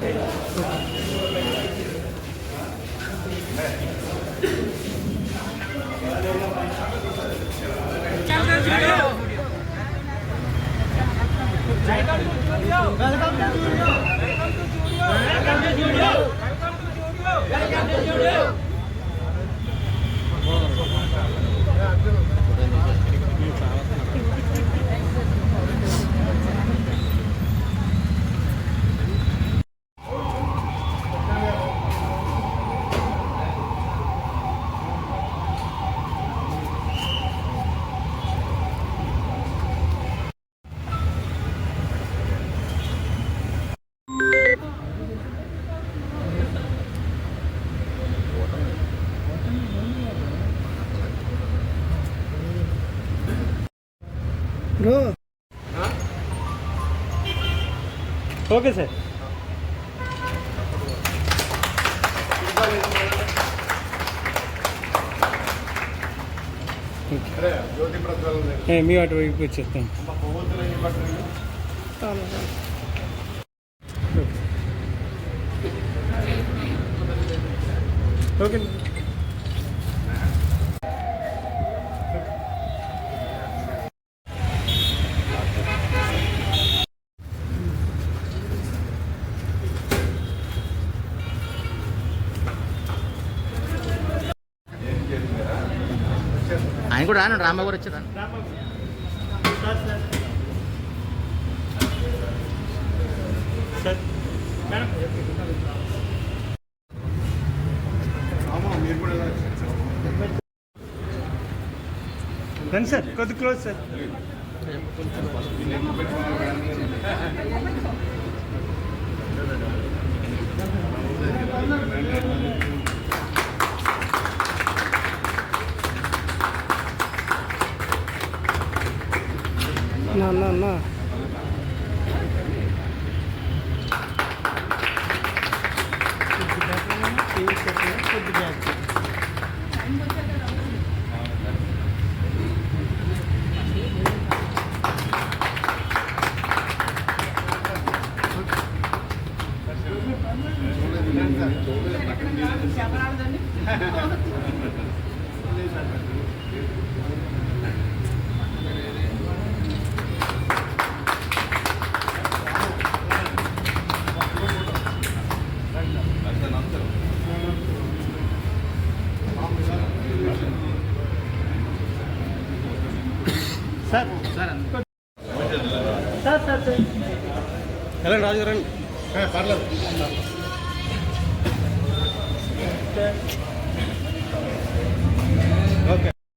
Welcome to Studio! Welcome to Studio! Okay sir ఏ, మీ వాటి వైపు వచ్చేస్తాం ఓకే ఆయన కూడా రాను రామ్మ గారు వచ్చారు సార్ రండి సార్ కొద్ది క్లోజ్ సార్. నా నా నా sir sir sir sir sir ఎలా రాజు రండి పర్లేదు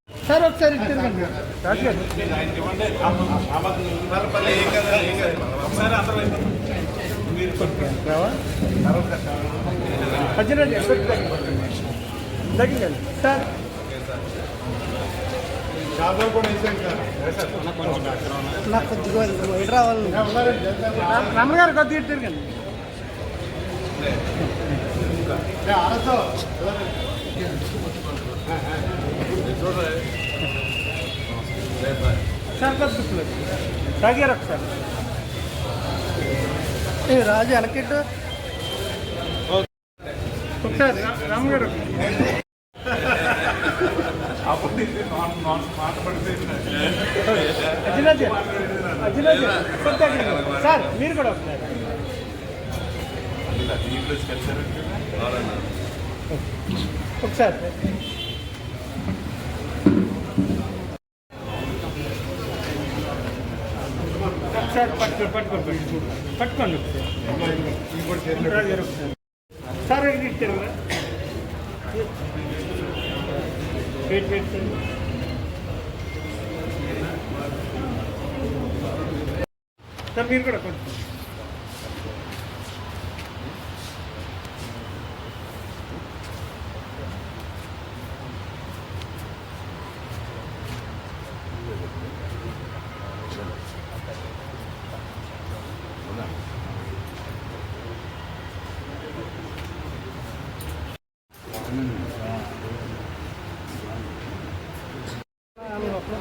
సార్ ఒకసారి గారు తగ్గిందండి సార్ నాకు కొద్దిగా వైట్ రావాలి. రమణ గారు కొద్దిగా తిరగండి. సార్ కొద్ది తాగారు ఒకసారి. ఏ రాజు వెనకెట్టు ఒకసారి రామ్ గారు. అజినాజ్ అజినాజ్ కొద్దిగా సార్ మీరు కూడా ఒకసారి ఒకసారి ఒకసారి పట్టుకోండి పట్టుకోండి పట్టుకోండి ఒకసారి సార్ ఇది ఇచ్చారు కదా వెయిట్ వెయిట్ సార్ సార్ మీరు కూడా కొంచెం.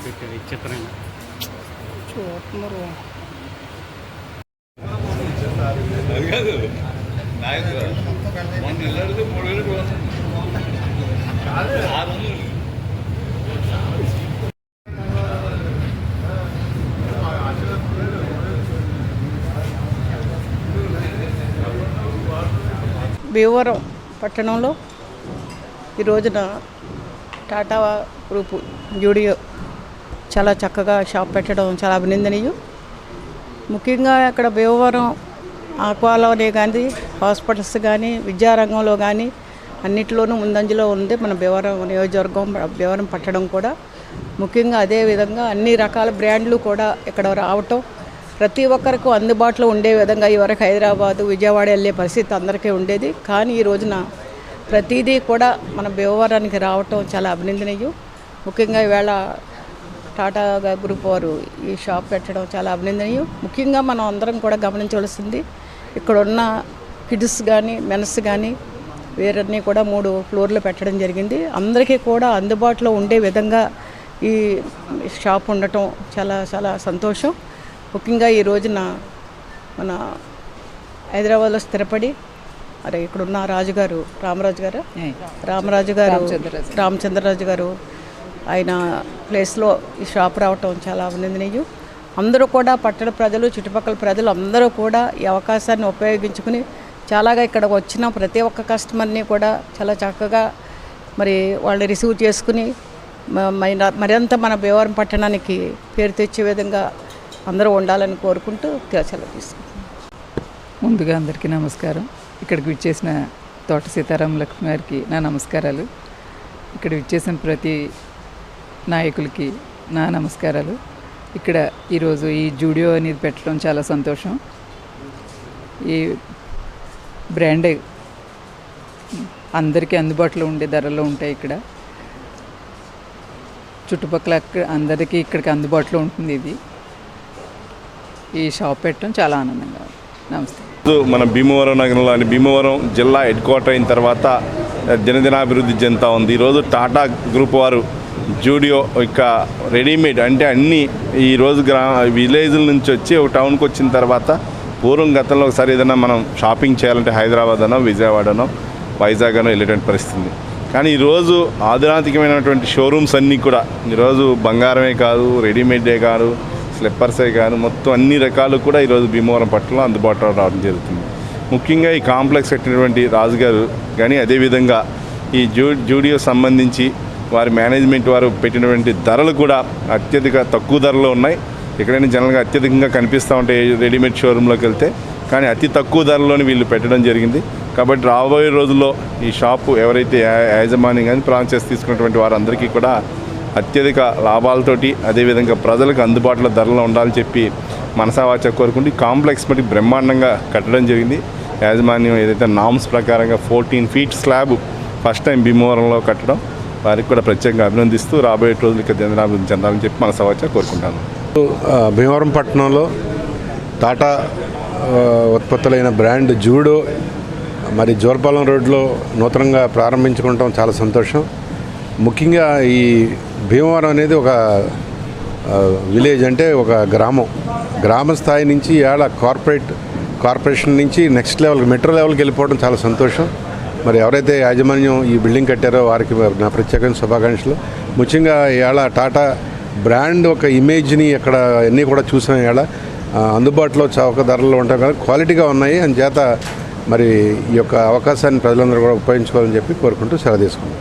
పెట్టారు చిత్రంగా చూస్తున్నారు అది మూడు వేలు ఆరు వందలు భీమవరం పట్టణంలో ఈ రోజున టాటా గ్రూపు జూడియో చాలా చక్కగా షాప్ పెట్టడం చాలా అభినందనీయం. ముఖ్యంగా అక్కడ భీమవరం ఆక్వాలోనే కానీ హాస్పిటల్స్ కానీ విద్యారంగంలో కానీ అన్నిటిలోనూ ముందంజలో ఉంది. మన భీమవరం నియోజకవర్గం భీమవరం పట్టడం కూడా. ముఖ్యంగా అదే విధంగా అన్ని రకాల బ్రాండ్లు కూడా ఇక్కడ రావటం ప్రతి ఒక్కరికి అందుబాటులో ఉండే విధంగా ఇవరకు హైదరాబాద్ విజయవాడ వెళ్ళే పరిస్థితి అందరికీ ఉండేది. కానీ ఈ రోజున ప్రతిదీ కూడా మన భీమవరానికి రావటం చాలా అభినందనీయం. ముఖ్యంగా ఈవేళ టాటా గ్రూప్ వారు ఈ షాప్ పెట్టడం చాలా అభినందనీయం. ముఖ్యంగా మనం అందరం కూడా గమనించవలసింది ఇక్కడ ఉన్న కిడ్స్ కానీ మెన్స్ కానీ వేరన్నీ కూడా మూడు ఫ్లోర్లు పెట్టడం జరిగింది. అందరికీ కూడా అందుబాటులో ఉండే విధంగా ఈ షాప్ ఉండటం చాలా చాలా సంతోషం. ముఖ్యంగా ఈ రోజున మన హైదరాబాద్లో స్థిరపడి అరే ఇక్కడున్న రాజుగారు రామరాజు గారు? రామరాజు గారు రామచంద్రరాజు గారు ఆయన ప్లేస్లో ఈ షాప్ రావటం చాలా అభినందనీయం. అందరూ కూడా పట్టణ ప్రజలు చుట్టుపక్కల ప్రజలు అందరూ కూడా ఈ అవకాశాన్ని ఉపయోగించుకుని చాలాగా ఇక్కడ వచ్చిన ప్రతి ఒక్క కస్టమర్ని కూడా చాలా చక్కగా మరి వాళ్ళని రిసీవ్ చేసుకుని మ- మైన- మరింత మన భీవరం పట్టణానికి పేరు తెచ్చే విధంగా అందరూ ఉండాలని కోరుకుంటూ సెలవు తీసుకుంటాం ముందుగా అందరికీ నమస్కారం. ఇక్కడికి విచ్చేసిన తోట సీతారాం లక్ష్మి గారికి నా నమస్కారాలు. ఇక్కడ విచ్చేసిన ప్రతి నాయకులకి నా నమస్కారాలు. ఇక్కడ ఈరోజు ఈ జూడియో అనేది పెట్టడం చాలా సంతోషం. ఈ బ్రాండ్ అందరికీ అందుబాటులో ఉండే ధరలో ఉంటాయి ఇక్కడ. చుట్టుపక్కల అందరికీ ఇక్కడికి అందుబాటులో ఉంటుంది ఇది. ఈ షాప్ పెట్టడం చాలా ఆనందంగా ఉంది. నమస్తే. మన భీమవరం నగరంలోని భీమవరం జిల్లా హెడ్ క్వార్టర్ అయిన తర్వాత దినదినాభివృద్ధి చెందుతూ ఉంది. ఈరోజు టాటా గ్రూప్ వారు జూడియో ఇక రెడీమేడ్ అంటే అన్నీ ఈరోజు గ్రా విలేజ్ల నుంచి వచ్చి ఒక టౌన్కి వచ్చిన తర్వాత పూర్వం గతంలో ఒకసారి ఏదైనా మనం షాపింగ్ చేయాలంటే హైదరాబాద్ అనో విజయవాడ అనో వైజాగ్ అనో వెళ్ళేటువంటి పరిస్థితి కానీ ఈరోజు ఆధునాతికమైనటువంటి షోరూమ్స్ అన్నీ కూడా ఈరోజు బంగారమే కాదు రెడీమేడే కాదు స్లిప్పర్సే కాదు మొత్తం అన్ని రకాలు కూడా ఈరోజు భీమవరం పట్టణంలో అందుబాటులో రావడం జరుగుతుంది. ముఖ్యంగా ఈ కాంప్లెక్స్ కట్టినటువంటి రాజుగారు కానీ అదేవిధంగా ఈ జూ జూడియో సంబంధించి వారి మేనేజ్మెంట్ వారు పెట్టినటువంటి ధరలు కూడా అత్యధిక తక్కువ ధరలో ఉన్నాయి. ఎక్కడైనా జనరల్గా అత్యధికంగా కనిపిస్తూ ఉంటాయి రెడీమేడ్ షోరూంలోకి వెళ్తే కానీ అతి తక్కువ ధరలోనే వీళ్ళు పెట్టడం జరిగింది. కాబట్టి రాబోయే రోజుల్లో ఈ షాపు ఎవరైతే యాజమాన్యం కానీ ఫ్రాంచైజ్ తీసుకున్నటువంటి వారందరికీ కూడా అత్యధిక లాభాలతోటి అదేవిధంగా ప్రజలకు అందుబాటులో ధరలో ఉండాలని చెప్పి మనసావాచ కోరుకుంటూ కాంప్లెక్స్ మటుకు బ్రహ్మాండంగా కట్టడం జరిగింది. యాజమాన్యం ఏదైతే నామ్స్ ప్రకారంగా fourteen feet slab first time భీమవరంలో కట్టడం వారికి కూడా ప్రత్యేకంగా అభినందిస్తూ రాబోయే రోజులకి దినరాభివృద్ధి చెందాలని చెప్పి మన సమాచారం కోరుకుంటాను. భీమవరం పట్టణంలో టాటా ఉత్పత్తులైన బ్రాండ్ జూడో మరి జోర్పాలెం రోడ్లో నూతనంగా ప్రారంభించుకోవటం చాలా సంతోషం. ముఖ్యంగా ఈ భీమవరం అనేది ఒక విలేజ్ అంటే ఒక గ్రామం. గ్రామ స్థాయి నుంచి ఏళ్ళ కార్పొరేట్ కార్పొరేషన్ నుంచి నెక్స్ట్ లెవెల్ మెట్రో లెవెల్కి వెళ్ళిపోవడం చాలా సంతోషం. మరి ఎవరైతే యాజమాన్యం ఈ బిల్డింగ్ కట్టారో వారికి మరి నా ప్రత్యేకమైన శుభాకాంక్షలు. ముఖ్యంగా ఇవాళ టాటా బ్రాండ్ ఒక ఇమేజ్ని అక్కడ అన్నీ కూడా చూసాం ఇవాళ. అందుబాటులో చౌక ధరలు ఉంటాం కదా క్వాలిటీగా ఉన్నాయి. అని చేత మరి ఈ యొక్క అవకాశాన్ని ప్రజలందరూ కూడా ఉపయోగించుకోవాలని చెప్పి కోరుకుంటూ సెలవు తీసుకున్నాం